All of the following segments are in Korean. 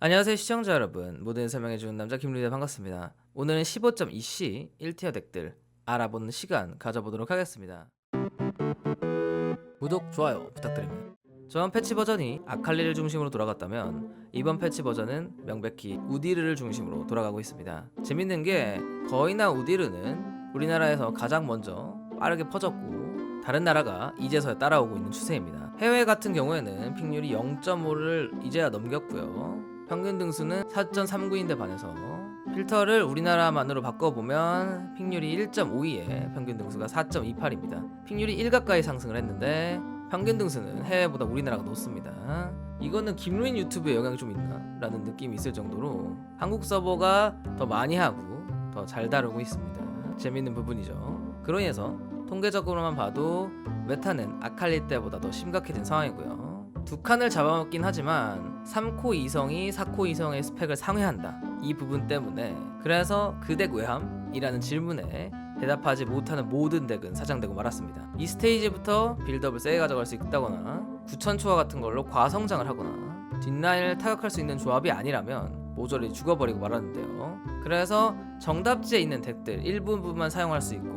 안녕하세요 시청자 여러분. 모든 설명해주는 남자 김루대 반갑습니다. 오늘은 15.2C 1티어 덱들 알아보는 시간 가져보도록 하겠습니다. 구독, 좋아요 부탁드립니다. 저번 패치 버전이 아칼리를 중심으로 돌아갔다면 이번 패치 버전은 명백히 우디르를 중심으로 돌아가고 있습니다. 재밌는 게 거의나 우디르는 우리나라에서 가장 먼저 빠르게 퍼졌고 다른 나라가 이제서야 따라오고 있는 추세입니다. 해외 같은 경우에는 픽률이 0.5를 이제야 넘겼고요 평균 등수는 4.39인데 반해서 필터를 우리나라만으로 바꿔보면 픽률이 1.52에 평균 등수가 4.28입니다. 픽률이 1 가까이 상승을 했는데 평균 등수는 해외보다 우리나라가 높습니다. 이거는 김루인 유튜브에 영향이 좀 있나? 라는 느낌이 있을 정도로 한국 서버가 더 많이 하고 더 잘 다루고 있습니다. 재밌는 부분이죠. 그로 인해서 통계적으로만 봐도 메타는 아칼리 때보다 더 심각해진 상황이고요. 두 칸을 잡아먹긴 하지만 3코 이성이 4코 이성의 스펙을 상회한다. 이 부분 때문에 그래서 그덱 외함이라는 질문에 대답하지 못하는 모든 덱은 사장되고 말았습니다. 이 스테이지부터 빌드업을 세게 가져갈 수 있다거나 9천 초와 같은 걸로 과성장을 하거나 뒷라인을 타격할 수 있는 조합이 아니라면 모조리 죽어버리고 말았는데요. 그래서 정답지에 있는 덱들 일부분만 사용할 수 있고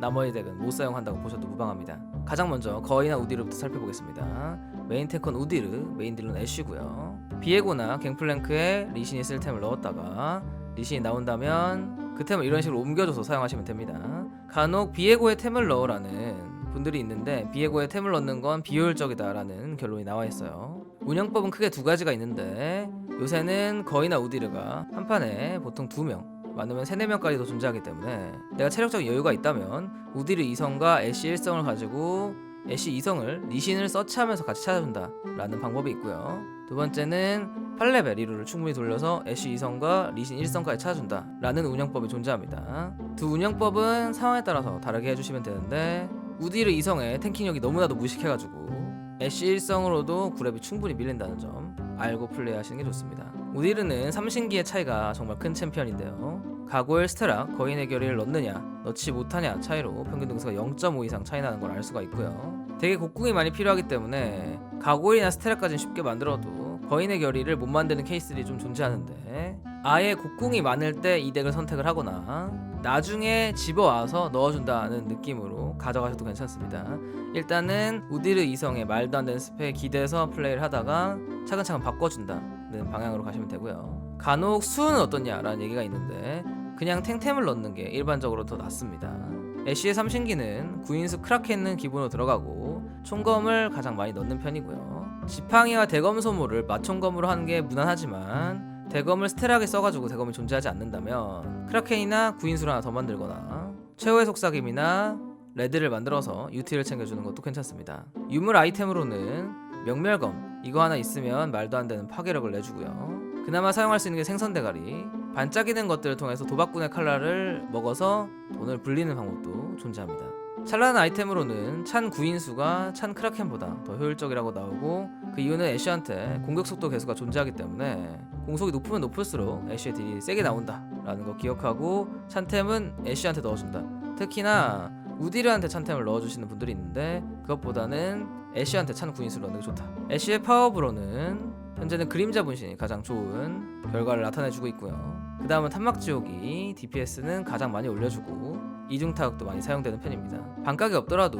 나머지 덱은 못 사용한다고 보셔도 무방합니다. 가장 먼저 거이나 우디르부터 살펴보겠습니다. 메인 탱커는 우디르, 메인 딜러는 애쉬고요. 비에고나 갱플랭크에 리신이 쓸 템을 넣었다가 리신이 나온다면 그 템을 이런 식으로 옮겨줘서 사용하시면 됩니다. 간혹 비에고에 템을 넣으라는 분들이 있는데 비에고에 템을 넣는 건 비효율적이다라는 결론이 나와 있어요. 운영법은 크게 두 가지가 있는데 요새는 거이나 우디르가 한 판에 보통 두 명, 많으면 3, 4명까지도 존재하기 때문에 내가 체력적 여유가 있다면 우디르 2성과 애쉬 1성을 가지고 애쉬 2성을 리신을 서치하면서 같이 찾아준다 라는 방법이 있고요 두 번째는 8레벨 리루를 충분히 돌려서 애쉬 2성과 리신 1성까지 찾아준다 라는 운영법이 존재합니다 두 운영법은 상황에 따라서 다르게 해주시면 되는데 우디르 2성의 탱킹력이 너무나도 무식해가지고 애쉬 1성으로도 구랩이 충분히 밀린다는 점 알고 플레이하시는 게 좋습니다. 우디르는 삼신기의 차이가 정말 큰 챔피언인데요. 가고엘 스테라 거인의 결의를 넣느냐 넣지 못하냐 차이로 평균 등수가 0.5 이상 차이 나는 걸 알 수가 있고요. 되게 곡궁이 많이 필요하기 때문에 가고엘이나 스테라까지는 쉽게 만들어도 거인의 결의를 못 만드는 케이스들이 좀 존재하는데 아예 곡궁이 많을 때 이 덱을 선택을 하거나 나중에 집어와서 넣어준다는 느낌으로 가져가셔도 괜찮습니다. 일단은 우디르 이성의 말도 안 되는 스펙에 기대서 플레이를 하다가 차근차근 바꿔준다는 방향으로 가시면 되고요. 간혹 수는 어떻냐라는 얘기가 있는데 그냥 탱템을 넣는 게 일반적으로 더 낫습니다. 애쉬의 삼신기는 구인수 크라켄은 기본으로 들어가고 총검을 가장 많이 넣는 편이고요. 지팡이와 대검 소모를 맞총검으로 하는 게 무난하지만 대검을 스테락에 써가지고 대검이 존재하지 않는다면 크라켄이나 구인수를 하나 더 만들거나 최후의 속삭임이나 레드를 만들어서 UT를 챙겨주는 것도 괜찮습니다. 유물 아이템으로는 명멸검 이거 하나 있으면 말도 안 되는 파괴력을 내주고요. 그나마 사용할 수 있는 게 생선 대가리 반짝이는 것들을 통해서 도박꾼의 칼날을 먹어서 돈을 불리는 방법도 존재합니다. 찬란한 아이템으로는 찬 구인수가 찬 크라켄보다 더 효율적이라고 나오고 그 이유는 애쉬한테 공격 속도 개수가 존재하기 때문에 공속이 높으면 높을수록 애쉬의 딜이 세게 나온다 라는 거 기억하고 찬템은 애쉬한테 넣어준다. 특히나 우디르한테 찬템을 넣어주시는 분들이 있는데 그것보다는 애쉬한테 찬 구인수를 넣는 게 좋다. 애쉬의 파워브로는 현재는 그림자 분신이 가장 좋은 결과를 나타내주고 있고요. 그 다음은 탄막지옥이 DPS는 가장 많이 올려주고 이중 타격도 많이 사용되는 편입니다. 반각이 없더라도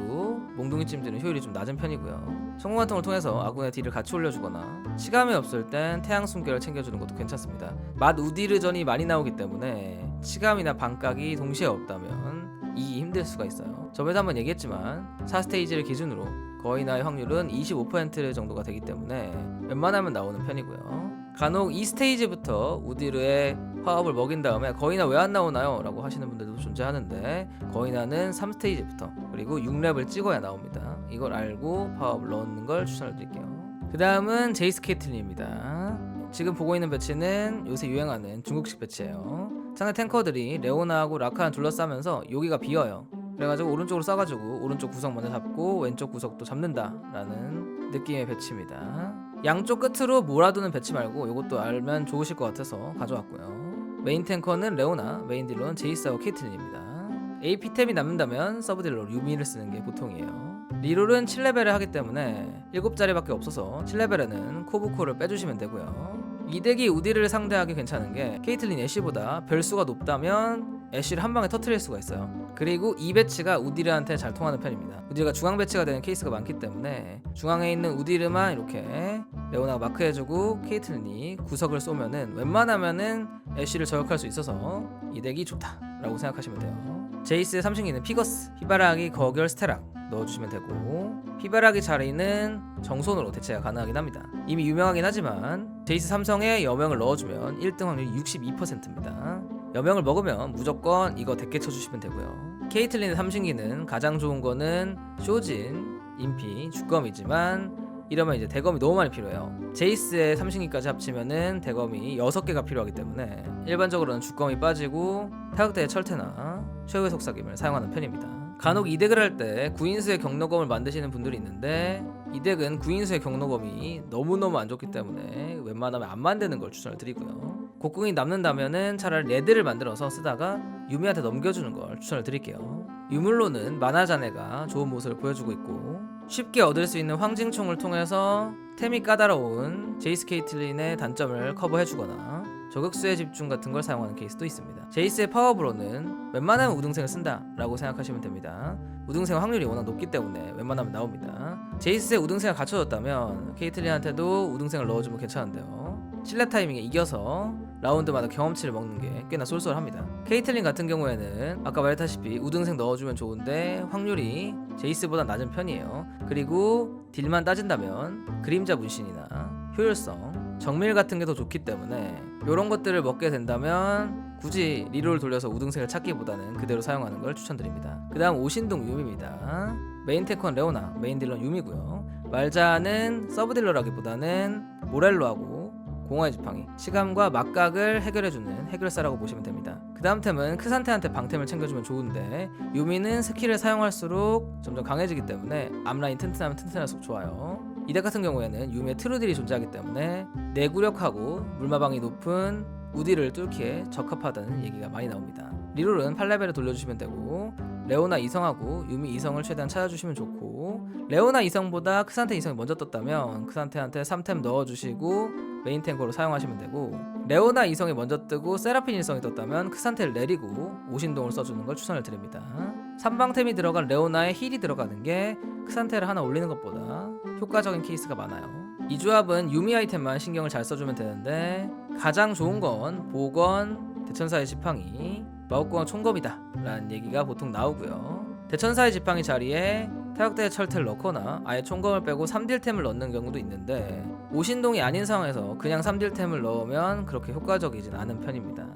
몽둥이 찜질은 효율이 좀 낮은 편이고요. 성공한통을 통해서 아군의 딜을 같이 올려주거나 치감이 없을 땐 태양 숨결을 챙겨주는 것도 괜찮습니다. 맛 우디르전이 많이 나오기 때문에 치감이나 반각이 동시에 없다면 이기 힘들 수가 있어요. 저번에도 한번 얘기했지만 4스테이지를 기준으로 거의 나의 확률은 25% 정도가 되기 때문에 웬만하면 나오는 편이고요. 간혹 2스테이지부터 우디르의 화합을 먹인 다음에 거인아 왜안 나오나요? 라고 하시는 분들도 존재하는데 거인아는 3스테이지부터 그리고 6렙을 찍어야 나옵니다. 이걸 알고 파업을 넣는 걸 추천을 드릴게요. 그 다음은 제이스 케이틀린입니다. 지금 보고 있는 배치는 요새 유행하는 중국식 배치예요. 상대 탱커들이 레오나하고 라카랑 둘러싸면서 여기가 비어요. 그래가지고 오른쪽으로 싸가지고 오른쪽 구석 먼저 잡고 왼쪽 구석도 잡는다라는 느낌의 배치입니다. 양쪽 끝으로 몰아두는 배치 말고 이것도 알면 좋으실 것 같아서 가져왔고요. 메인 탱커는 레오나, 메인 딜러는 제이스하고 케이틀린입니다. AP 템이 남는다면 서브 딜러 류미를 쓰는 게 보통이에요. 리롤은 7레벨을 하기 때문에 7자리밖에 없어서 7레벨에는 코브코를 빼주시면 되고요. 이 덱이 우디를 상대하기 괜찮은 게 케이틀린 애쉬보다 별수가 높다면 애쉬를 한 방에 터트릴 수가 있어요. 그리고 이 배치가 우디르한테 잘 통하는 편입니다. 우디르가 중앙 배치가 되는 케이스가 많기 때문에 중앙에 있는 우디르만 이렇게 레오나가 마크해주고 케이틀린이 구석을 쏘면은 웬만하면은 애쉬를 저격할 수 있어서 이 덱이 좋다라고 생각하시면 돼요. 제이스의 삼신기는 피거스, 피바라기, 거결, 스테락 넣어주시면 되고 피바라기 자리는 정손으로 대체가 가능하긴 합니다. 이미 유명하긴 하지만 제이스 삼성에 여명을 넣어주면 1등 확률이 62%입니다. 여명을 먹으면 무조건 이거 대게 쳐주시면 되고요. 케이틀린의 삼신기는 가장 좋은 거는 쇼진, 인피, 주검이지만 이러면 이제 대검이 너무 많이 필요해요. 제이스의 삼신기까지 합치면은 대검이 6개가 필요하기 때문에 일반적으로는 주검이 빠지고 타격대의 철퇴나 최후의 속삭임을 사용하는 편입니다. 간혹 이 덱을 할 때 구인수의 경로검을 만드시는 분들이 있는데 이 덱은 구인수의 경로검이 너무너무 안 좋기 때문에 웬만하면 안 만드는 걸 추천을 드리고요. 곡궁이 남는다면은 차라리 레드를 만들어서 쓰다가 유미한테 넘겨주는 걸 추천을 드릴게요. 유물로는 만화자네가 좋은 모습을 보여주고 있고 쉽게 얻을 수 있는 황징총을 통해서 템이 까다로운 제이스 케이틀린의 단점을 커버해주거나 저격수의 집중 같은 걸 사용하는 케이스도 있습니다. 제이스의 파워브로는 웬만하면 우등생을 쓴다 라고 생각하시면 됩니다. 우등생 확률이 워낙 높기 때문에 웬만하면 나옵니다. 제이스의 우등생을 갖춰줬다면 케이틀린한테도 우등생을 넣어주면 괜찮은데요. 실내 타이밍에 이겨서 라운드마다 경험치를 먹는 게 꽤나 쏠쏠합니다. 케이틀린 같은 경우에는 아까 말했다시피 우등생 넣어주면 좋은데 확률이 제이스보다 낮은 편이에요. 그리고 딜만 따진다면 그림자 문신이나 효율성, 정밀 같은 게 더 좋기 때문에 이런 것들을 먹게 된다면 굳이 리롤 돌려서 우등생을 찾기보다는 그대로 사용하는 걸 추천드립니다. 그 다음 오신동 유미입니다. 메인 테컨 레오나, 메인 딜러는 유미고요. 말자는 서브 딜러라기보다는 모렐로하고 공허의 지팡이, 치감과 막각을 해결해주는 해결사라고 보시면 됩니다. 그 다음 템은 크산테한테 방템을 챙겨주면 좋은데 유미는 스킬을 사용할수록 점점 강해지기 때문에 앞라인 튼튼하면 튼튼할수록 좋아요. 이 덱 같은 경우에는 유미의 트루딜이 존재하기 때문에 내구력하고 물마방이 높은 우디를 뚫기에 적합하다는 얘기가 많이 나옵니다. 리롤은 8레벨을 돌려주시면 되고 레오나 이성하고 유미 이성을 최대한 찾아주시면 좋고 레오나 이성보다 크산테 이성이 먼저 떴다면 크산테한테 3템 넣어주시고 메인 탱커로 사용하시면 되고 레오나 이성이 먼저 뜨고 세라핀 일성이 떴다면 크산테를 내리고 오신동을 써주는 걸 추천을 드립니다. 3방템이 들어간 레오나에 힐이 들어가는 게 크산테를 하나 올리는 것보다 효과적인 케이스가 많아요. 이 조합은 유미 아이템만 신경을 잘 써주면 되는데 가장 좋은 건 보건, 대천사의 지팡이, 마법공학 총검이다 라는 얘기가 보통 나오고요. 대천사의 지팡이 자리에 타격대의 철퇴를 넣거나 아예 총검을 빼고 3딜템을 넣는 경우도 있는데 오신동이 아닌 상황에서 그냥 3딜템을 넣으면 그렇게 효과적이진 않은 편입니다.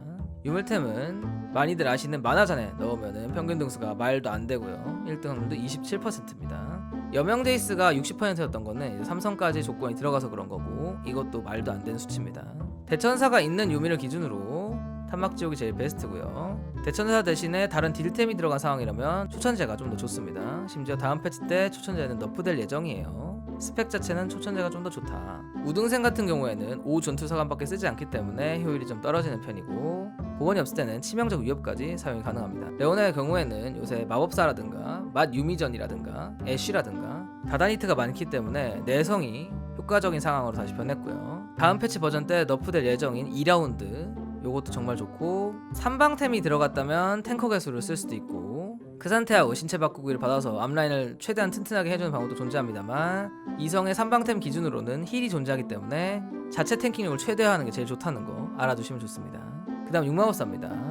유물템은 많이들 아시는 만화잔에 넣으면 평균 등수가 말도 안 되고요. 1등 확률도 27%입니다. 여명 제이스가 60%였던 거는 삼성까지 조건이 들어가서 그런 거고 이것도 말도 안 되는 수치입니다. 대천사가 있는 유미를 기준으로 탄막 지옥이 제일 베스트고요. 대천사 대신에 다른 딜템이 들어간 상황이라면 초천제가 좀 더 좋습니다. 심지어 다음 패치 때 초천제는 너프될 예정이에요. 스펙 자체는 초천제가 좀 더 좋다. 우등생 같은 경우에는 5 전투사관밖에 쓰지 않기 때문에 효율이 좀 떨어지는 편이고 보건이 없을 때는 치명적 위협까지 사용이 가능합니다. 레오나의 경우에는 요새 마법사라든가 맛 유미전이라든가 애쉬라든가 다다니트가 많기 때문에 내성이 효과적인 상황으로 다시 변했고요. 다음 패치 버전 때 너프될 예정인 2라운드 요것도 정말 좋고 3방템이 들어갔다면 탱커 개수를 쓸 수도 있고 그 상태하고 신체 바꾸기를 받아서 앞라인을 최대한 튼튼하게 해주는 방법도 존재합니다만 이성의 3방템 기준으로는 힐이 존재하기 때문에 자체 탱킹력을 최대화하는 게 제일 좋다는 거 알아두시면 좋습니다. 그 다음 육마법사입니다.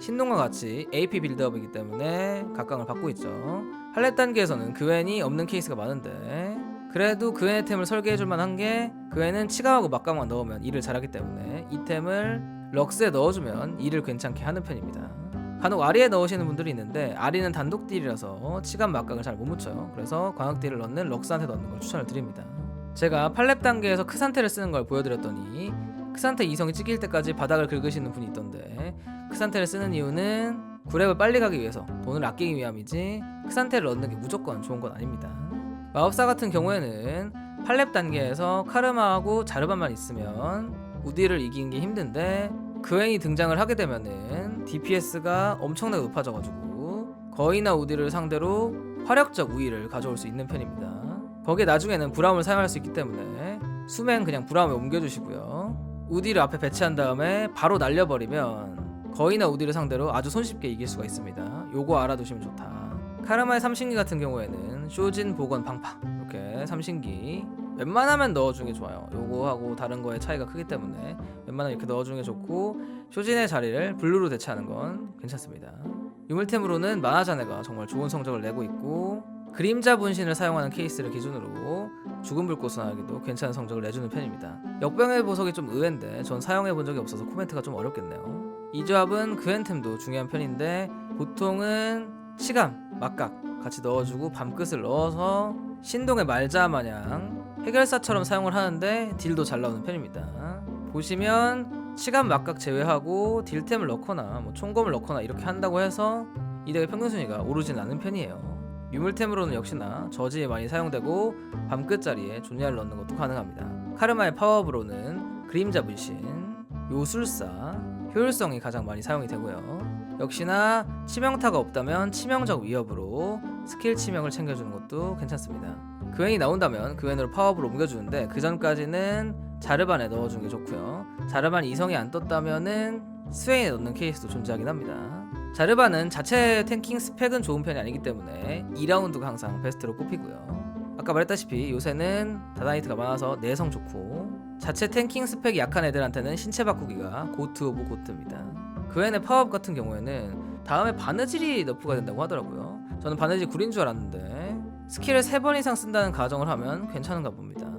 신동과 같이 AP 빌드업이기 때문에 각광을 받고 있죠. 할렛 단계에서는 그웬이 없는 케이스가 많은데 그래도 그웬의 템을 설계해줄 만한 게 그웬은 치감하고 막강만 넣으면 일을 잘하기 때문에 이 템을 럭스에 넣어주면 일을 괜찮게 하는 편입니다. 간혹 아리에 넣으시는 분들이 있는데 아리는 단독 딜이라서 치감 막강을 잘 못 묻혀요. 그래서 광역 딜을 넣는 럭스한테 넣는 걸 추천을 드립니다. 제가 8렙 단계에서 크산테를 쓰는 걸 보여드렸더니 크산테 이성이 찍힐 때까지 바닥을 긁으시는 분이 있던데 크산테를 쓰는 이유는 9렙을 빨리 가기 위해서 돈을 아끼기 위함이지 크산테를 넣는 게 무조건 좋은 건 아닙니다. 마법사 같은 경우에는 8렙 단계에서 카르마하고 자르반만 있으면 우디를 이기는 게 힘든데 그웬이 등장을 하게 되면은 DPS가 엄청나게 높아져가지고 거의나 우디를 상대로 화력적 우위를 가져올 수 있는 편입니다. 거기에 나중에는 브라움을 사용할 수 있기 때문에 수men 그냥 브라움에 옮겨주시고요. 우디를 앞에 배치한 다음에 바로 날려버리면 거의나 우디를 상대로 아주 손쉽게 이길 수가 있습니다. 요거 알아두시면 좋다. 카르마의 삼신기 같은 경우에는 쇼진, 보건, 방파 이렇게 삼신기 웬만하면 넣어주는 게 좋아요. 요거하고 다른 거의 차이가 크기 때문에 웬만하면 이렇게 넣어주는 게 좋고 쇼진의 자리를 블루로 대체하는 건 괜찮습니다. 유물템으로는 마하자네가 정말 좋은 성적을 내고 있고 그림자 분신을 사용하는 케이스를 기준으로 죽은 불꽃은하기도 괜찮은 성적을 내주는 편입니다. 역병의 보석이 좀 의외인데 전 사용해 본 적이 없어서 코멘트가 좀 어렵겠네요. 이 조합은 그앤템도 중요한 편인데 보통은 치감, 막각 같이 넣어주고 밤끝을 넣어서 신동의 말자 마냥 해결사처럼 사용을 하는데 딜도 잘 나오는 편입니다. 보시면 치감 막각 제외하고 딜템을 넣거나 뭐 총검을 넣거나 이렇게 한다고 해서 이 덱의 평균 순위가 오르진 않은 편이에요. 유물템으로는 역시나 저지에 많이 사용되고 밤끝 자리에 존얄을 넣는 것도 가능합니다. 카르마의 파워업으로는 그림자 분신, 요술사, 효율성이 가장 많이 사용이 되고요. 역시나 치명타가 없다면 치명적 위협으로 스킬 치명을 챙겨주는 것도 괜찮습니다. 그웬이 나온다면 그웬으로 파워업을 옮겨주는데 그 전까지는 자르반에 넣어주는 게 좋고요. 자르반 이성이 안 떴다면은 스웨인에 넣는 케이스도 존재하긴 합니다. 자르반은 자체 탱킹 스펙은 좋은 편이 아니기 때문에 2라운드가 항상 베스트로 꼽히고요. 아까 말했다시피 요새는 다다이트가 많아서 내성 좋고 자체 탱킹 스펙이 약한 애들한테는 신체 바꾸기가 고트 오브 고트입니다. 그 외에 파워업 같은 경우에는 다음에 바느질이 너프가 된다고 하더라고요. 저는 바느질 구린 줄 알았는데 스킬을 3번 이상 쓴다는 가정을 하면 괜찮은가 봅니다.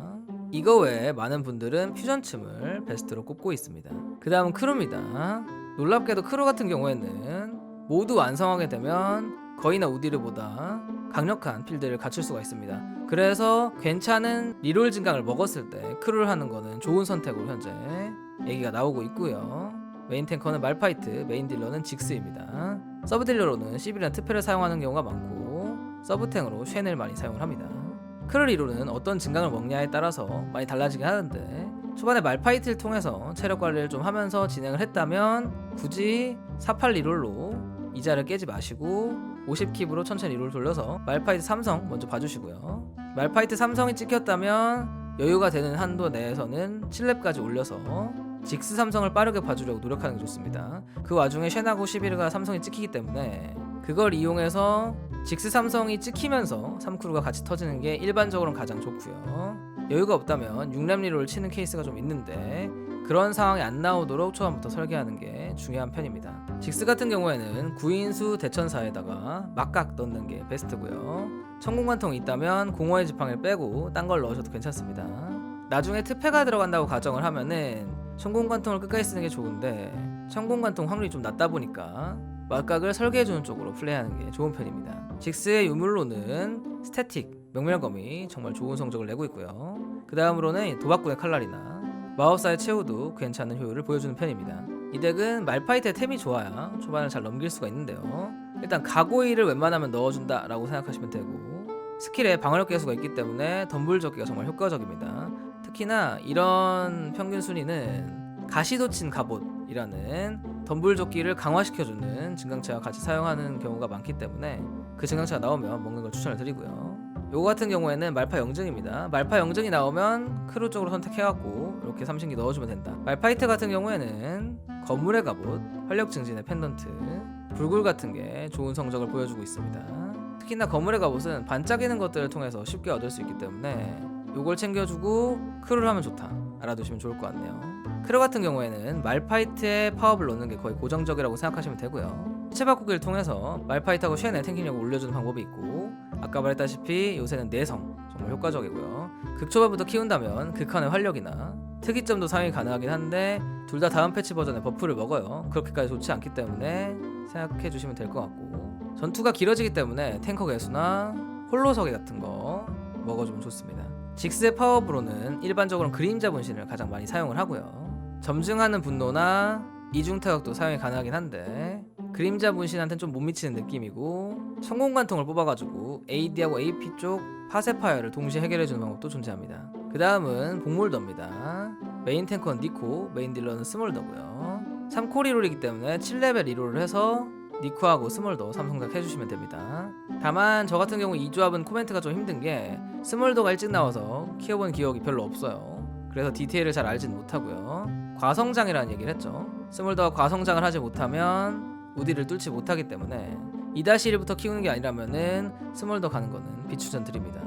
이거 외에 많은 분들은 퓨전춤을 베스트로 꼽고 있습니다. 그 다음은 크루입니다. 놀랍게도 크루 같은 경우에는 모두 완성하게 되면 거의나 우디르보다 강력한 필드를 갖출 수가 있습니다. 그래서 괜찮은 리롤 증강을 먹었을 때 크루를 하는 거는 좋은 선택으로 현재 얘기가 나오고 있고요. 메인 탱커는 말파이트, 메인 딜러는 직스입니다. 서브 딜러로는 시비리나 트페를 사용하는 경우가 많고 서브탱으로 쉔을 많이 사용을 합니다. 리롤은 어떤 증강을 먹냐에 따라서 많이 달라지긴 하는데 초반에 말파이트를 통해서 체력 관리를 좀 하면서 진행을 했다면 굳이 48 리롤로 이자를 깨지 마시고 50킵으로 천천히 리롤 돌려서 말파이트 삼성 먼저 봐주시고요. 말파이트 삼성이 찍혔다면 여유가 되는 한도 내에서는 7렙까지 올려서 직스 삼성을 빠르게 봐주려고 노력하는 게 좋습니다. 그 와중에 쉔하고 시비르가 삼성이 찍히기 때문에 그걸 이용해서 직스 삼성이 찍히면서 3크루가 같이 터지는 게 일반적으로는 가장 좋고요. 여유가 없다면 6렙 리롤을 치는 케이스가 좀 있는데 그런 상황이 안 나오도록 초반부터 설계하는 게 중요한 편입니다. 직스 같은 경우에는 구인수 대천사에다가 막각 넣는 게 베스트고요. 천공관통이 있다면 공허의 지팡이를 빼고 딴 걸 넣으셔도 괜찮습니다. 나중에 특패가 들어간다고 가정을 하면은 천공관통을 끝까지 쓰는 게 좋은데 천공관통 확률이 좀 낮다 보니까 막각을 설계해주는 쪽으로 플레이하는 게 좋은 편입니다. 직스의 유물로는 스태틱, 명멸검이 정말 좋은 성적을 내고 있고요. 그 다음으로는 도박꾼의 칼날이나 마법사의 최후도 괜찮은 효율을 보여주는 편입니다. 이 덱은 말파이트의 템이 좋아야 초반을 잘 넘길 수가 있는데요. 일단 가고이를 웬만하면 넣어준다 라고 생각하시면 되고 스킬에 방어력 개수가 있기 때문에 덤불 적기가 정말 효과적입니다. 특히나 이런 평균 순위는 가시도친 갑옷이라는 덤불조끼를 강화시켜주는 증강체와 같이 사용하는 경우가 많기 때문에 그 증강체가 나오면 먹는 걸 추천을 드리고요. 요거 같은 경우에는 말파 영증입니다. 말파 영증이 나오면 크루 쪽으로 선택해갖고 이렇게 삼신기 넣어주면 된다. 말파이트 같은 경우에는 건물의 갑옷, 활력 증진의 펜던트, 불굴 같은 게 좋은 성적을 보여주고 있습니다. 특히나 건물의 갑옷은 반짝이는 것들을 통해서 쉽게 얻을 수 있기 때문에 요걸 챙겨주고 크루를 하면 좋다. 알아두시면 좋을 것 같네요. 크루 같은 경우에는 말파이트에 파업을 넣는 게 거의 고정적이라고 생각하시면 되고요. 시체 바꾸기를 통해서 말파이트하고 쉔의 탱킹력을 올려주는 방법이 있고 아까 말했다시피 요새는 내성 정말 효과적이고요. 극초반부터 키운다면 극한의 활력이나 특이점도 사용이 가능하긴 한데 둘 다 다음 패치 버전에 버프를 먹어요. 그렇게까지 좋지 않기 때문에 생각해 주시면 될 것 같고 전투가 길어지기 때문에 탱커 개수나 홀로서기 같은 거 먹어주면 좋습니다. 직스의 파워업으로는 일반적으로 그림자 분신을 가장 많이 사용을 하고요. 점증하는 분노나 이중 타격도 사용이 가능하긴 한데 그림자 분신한테는 좀 못 미치는 느낌이고 성공관통을 뽑아가지고 AD하고 AP 쪽 파세파이어를 동시에 해결해주는 방법도 존재합니다. 그 다음은 복몰더입니다. 메인 탱커는 니코, 메인 딜러는 스몰더고요. 3코 리롤이기 때문에 7레벨 리롤을 해서 니코하고 스몰더 삼성작 해주시면 됩니다. 다만 저 같은 경우 이 조합은 코멘트가 좀 힘든 게 스몰더가 일찍 나와서 키워본 기억이 별로 없어요. 그래서 디테일을 잘 알진 못하고요. 과성장이라는 얘기를 했죠. 스몰더가 과성장을 하지 못하면 우디를 뚫지 못하기 때문에 2-1부터 키우는 게 아니라면은 스몰더 가는 거는 비추전 드립니다.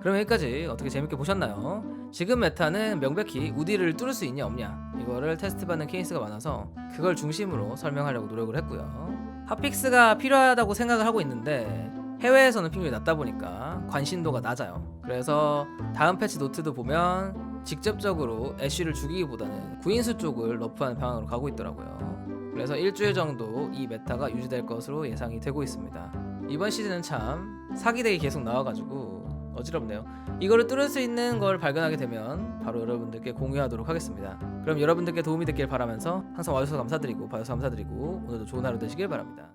그럼 여기까지 어떻게 재밌게 보셨나요? 지금 메타는 명백히 우디를 뚫을 수 있냐 없냐 이거를 테스트 받는 케이스가 많아서 그걸 중심으로 설명하려고 노력을 했고요. 핫픽스가 필요하다고 생각을 하고 있는데 해외에서는 핑률이 낮다 보니까 관심도가 낮아요. 그래서 다음 패치 노트도 보면 직접적으로 애쉬를 죽이기보다는 구인수 쪽을 러프하는 방향으로 가고 있더라고요. 그래서 일주일 정도 이 메타가 유지될 것으로 예상이 되고 있습니다. 이번 시즌은 참 사기덱이 계속 나와가지고 어지럽네요. 이거를 뚫을 수 있는 걸 발견하게 되면 바로 여러분들께 공유하도록 하겠습니다. 그럼 여러분들께 도움이 됐길 바라면서 항상 와주셔서 감사드리고 봐주셔서 감사드리고 오늘도 좋은 하루 되시길 바랍니다.